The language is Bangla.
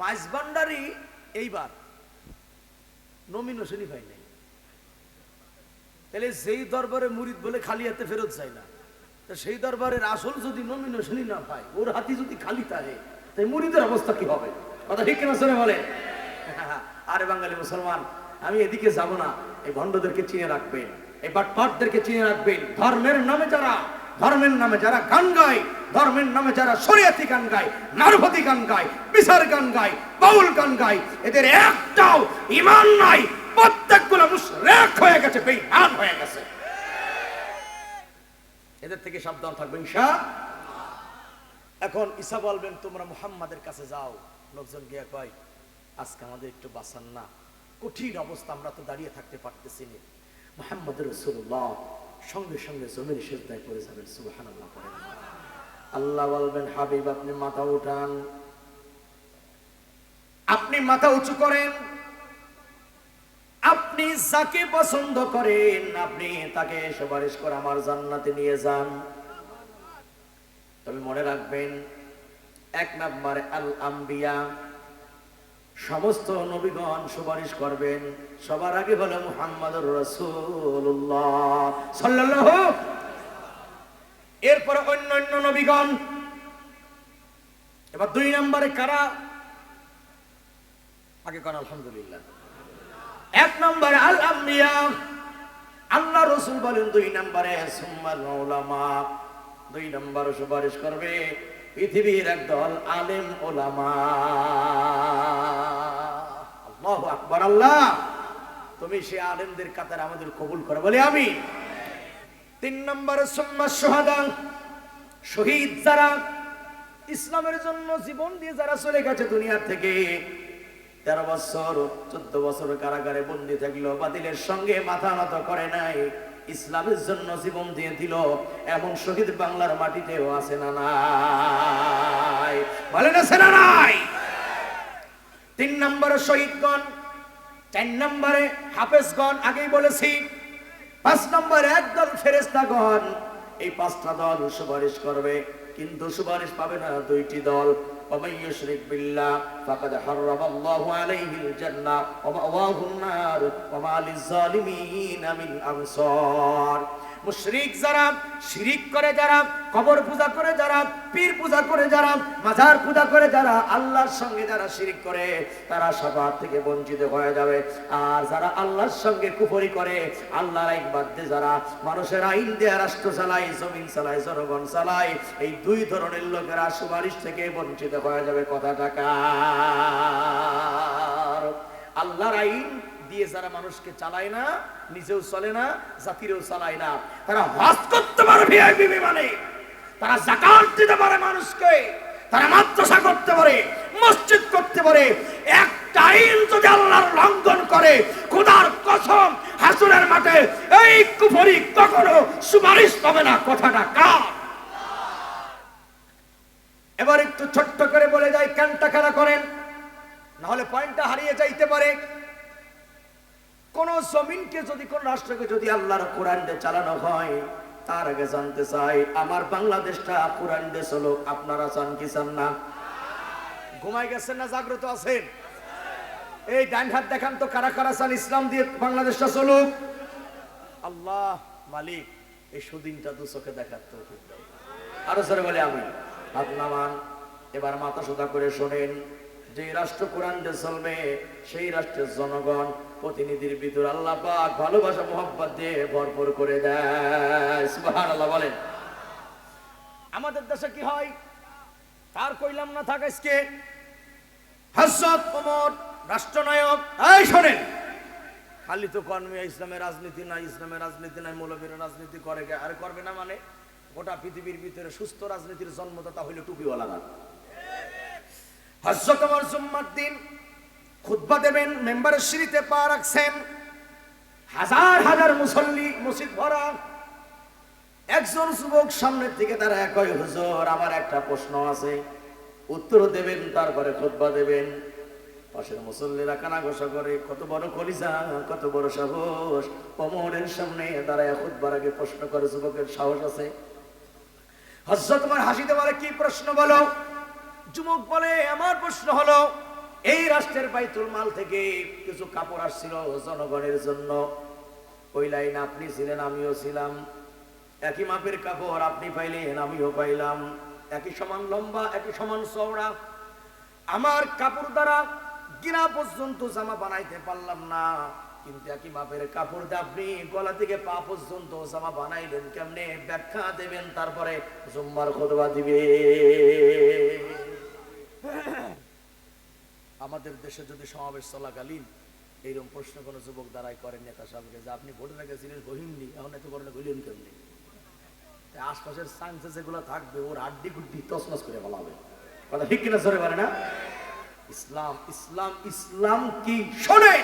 মাইজ ভান্ডারি এইবার। নমিনেশনই পাই নাই। তাহলে যেই দরবারে মুরিদ বলে খালি হাতে ফেরত যায় না সেই দরবারের আসল যদি নমিনেশনই না পায়, ওর হাতি যদি খালি থাকে, তাই মুরিদের অবস্থা কি হবে? কথা ঠিক কিনা শুনে বলে আরে বাঙালি মুসলমান, আমি এদিকে যাব না, এই ভণ্ডদেরকে চিনে রাখবেন, এই বাটপাটদেরকে চিনে রাখবেন, ধর্মের নামে যারা ধর্মের নামে যারা গান গায়, ধর্মের নামে যারা শরিয়াতি গান গায় নারভতি গান গায়, বিচার গান গায়, বাউল গান গায়, এদের একটাও ইমান নাই। প্রত্যেকগুলো মুশরিক হয়ে গেছে, বেঈমান হয়ে গেছে। এদের থেকে সাবধান থাকবেন ইনশা এখন ঈসা বলবেন, তোমরা মুহাম্মাদের কাছে যাও। লোকজন গিয়া কয়, আজকে আমাদের একটু বাঁচান না। কঠিন অবস্থা, আমরা তো দাঁড়িয়ে থাকতে পারতেছি না। মোহাম্মদ রসুল্লাহ সঙ্গে সঙ্গে জমির সেজদায় করে যাবেন, সুবহানাল্লাহ করেন আল্লাহ বলবেন, হাবিব, আপনি মাথা উঠান। আপনি মাথা উঁচু করেন। আপনি যাকে পছন্দ করেন, আপনি তাকে সুপারিশ করে আমার জান্নাতে নিয়ে যান। তবে মনে রাখবেন, এক নম্বরে আল আম্বিয়া সমস্ত নবীগণ সুপারিশ করবেন। সবার আগে হলো মুহাম্মদ রসুল্লাহ এরপরে অন্য অন্য নবীগণ। এবার দুই নম্বরে কারা? আগে কোন, আলহামদুলিল্লাহ। এক নম্বরে আল আম্বিয়া আল্লাহ রসুল বলেন দুই নম্বরে দুই নম্বর সুপারিশ করবে পৃথিবীর একদল আলেম ওলামা। আল্লাহু আকবার, আল্লাহ। তুমি সে আলেমদের কাতার আমাদের কবুল করে, বলে আমি তিন নম্বরে সুম্মা সোহাদা, শহীদ যারা, ইসলামের জন্য জীবন দিয়ে যারা চলে গেছে দুনিয়ার থেকে, তেরো বছর, চোদ্দ বছর কারাগারে বন্দি থাকল বাতিলের সঙ্গে মাথা নত করে নাই। ইসলামের জন্য জীবন দিয়ে দিল। এমন শহীদ বাংলার মাটিতেও আছে না নাই। বলেন আছে না নাই? তিন নম্বরে শহীদগণ, চার নম্বরে হাফেজগণ, আগেই বলেছি। পাঁচ নম্বরে একদল ফেরেস্তাগণ এই পাঁচটা দল সুপারিশ করবে, কিন্তু সুপারিশ পাবে না দুইটি দল। ومن يشرك بالله فقد حرم الله عليه الجنة ومأواه النار وما للظالمين من أنصار. মুশরিক যারা, শিরিক করে যারা, কবর পূজা করে যারা, পীর পূজা করে যারা, মাজার পূজা করে যারা, আল্লাহর সঙ্গে যারা শিরিক করে, তারা সবার থেকে বঞ্চিত হয়ে যাবে। আর যারা আল্লাহর সঙ্গে কুফরি করে, আল্লাহর আইন বাদ দিয়ে যারা, মানুষের আইন দিয়ে রাষ্ট্র চালায়, জমিন চালায়, জনগণ চালায়, এই দুই ধরনের লোকেরা সুপারিশ থেকে বঞ্চিত হয়ে যাবে। কথা টাকা আল্লাহর আইন দিয়ে যারা মানুষকে চালায় না, নিজেও চলে না, জাতিরেও চালায় না। তারা হজ করতে পারে ভিআইপি বিমানে। তারা জাকাত দিতে পারে মানুষকে। তারা মাদ্রাসা করতে পারে, মসজিদ করতে পারে। যদি আল্লাহর লঙ্ঘন করে, খোদার কসম, হাসুরের মাঠে এই কুফরি কখনো সুপারিশ পাবে না। কথাটা কার? এবার একটু ছোট্ট করে বলে যাই, কানটা খাড়া করেন। নাহলে পয়েন্টটা হারিয়ে যাইতে পারে। কোন জমিনকে যদি, কোন রাষ্ট্রকে যদি আল্লাহর কোরআন দিয়ে চালানো হয়, তার আগে জানতে চাই, আমার বাংলাদেশটা কোরআন দেশ হলো আপনারা চান কি চান না? ঘুমাই গেছেন না, জাগ্রত আছেন? এই ডান হাত দেখান তো, কারা কারা চান ইসলাম দিয়ে বাংলাদেশটা চলুক? আল্লাহ মালিক, এই সুদিনটা দু চোখে দেখার তো আরও সরে বলে আমি নামান, এবার মাথা সোজা করে শোনেন। যে রাষ্ট্র কোরআন দিয়ে চলবে, সেই রাষ্ট্রের জনগণ, প্রতিনিধির ভিতর আল্লাহ পাক ভালোবাসা মোহাম্মত দিয়ে ভরপুর করে দেয়। সুবহানাল্লাহ বলেন। আমাদের দেশে কি হয়? তার কইলাম না থাক আজকে। হযরত ওমর, রাষ্ট্রনায়ক, এই শোনেন। খালি তো কর্মী ইসলামের রাজনীতি নাই ইসলামের রাজনীতি নাই, মৌলবীর রাজনীতি করে আর করবে না মানে? গোটা পৃথিবীর ভিতরে সুস্থ রাজনীতির জন্মদাতা হইল টুপিওয়ালারা হজরত আমার জুম্মার দিন খুতবা দেবেন, মেম্বারের সিঁড়িতে পা রাখছেন। হাজার হাজার মুসল্লি মসজিদ ভরা। একজন যুবক সামনের দিকে তারা একই হুজুর, আমার একটা প্রশ্ন আছে। উত্তর দেবেন, তারপরে খুতবা দেবেন। পাশের মুসল্লিরা কানা ঘোষা করে, কত বড় কলিজা, কত বড় সাহস। অমরের সামনে দাঁড়ায় খুতবার আগে প্রশ্ন করে, যুবকের সাহস আছে? হজরত তোমার হাসিতে বলে, কি প্রশ্ন বলো? যুবক বলে, আমার প্রশ্ন হলো, এই রাষ্ট্রের বাইতুল মাল থেকে কিছু কাপড় আসছিল জনগণের জন্য। ওই লাইন আপনি ছিলেন, আমিও ছিলাম। একই মাপের কাপড় আপনি পাইলেন, আমিও পাইলাম। একই সমান লম্বা, একই সমান চওড়া। আমার কাপড় দ্বারা গিরা পর্যন্ত জামা বানাইতে পারলাম না। কিন্তু একই মাপের কাপড় দিয়ে আপনি গলা থেকে পা পর্যন্ত জামা বানাইলেন, কেমনে ব্যাখ্যা দেবেন? তারপরে জুম্মার খোদবা দিবে। আমাদের দেশে যদি সমাবেশ চলাকালীন এইরকম প্রশ্ন কোনো যুবক দ্বারাই করেন নেতা সাহেবকে যে আপনি ভোটের আগে ছিলেন রহিমনি এখন এত বড় হইলেন কেমনি? তাই আশপাশের সায়েন্সে যেগুলো থাকবে, ওর আড্ডি গুড্ডি তসনস করে বলা হবে। কথা ঠিক কিনা ধরে পারে না? ইসলাম ইসলাম ইসলাম কি শোনে?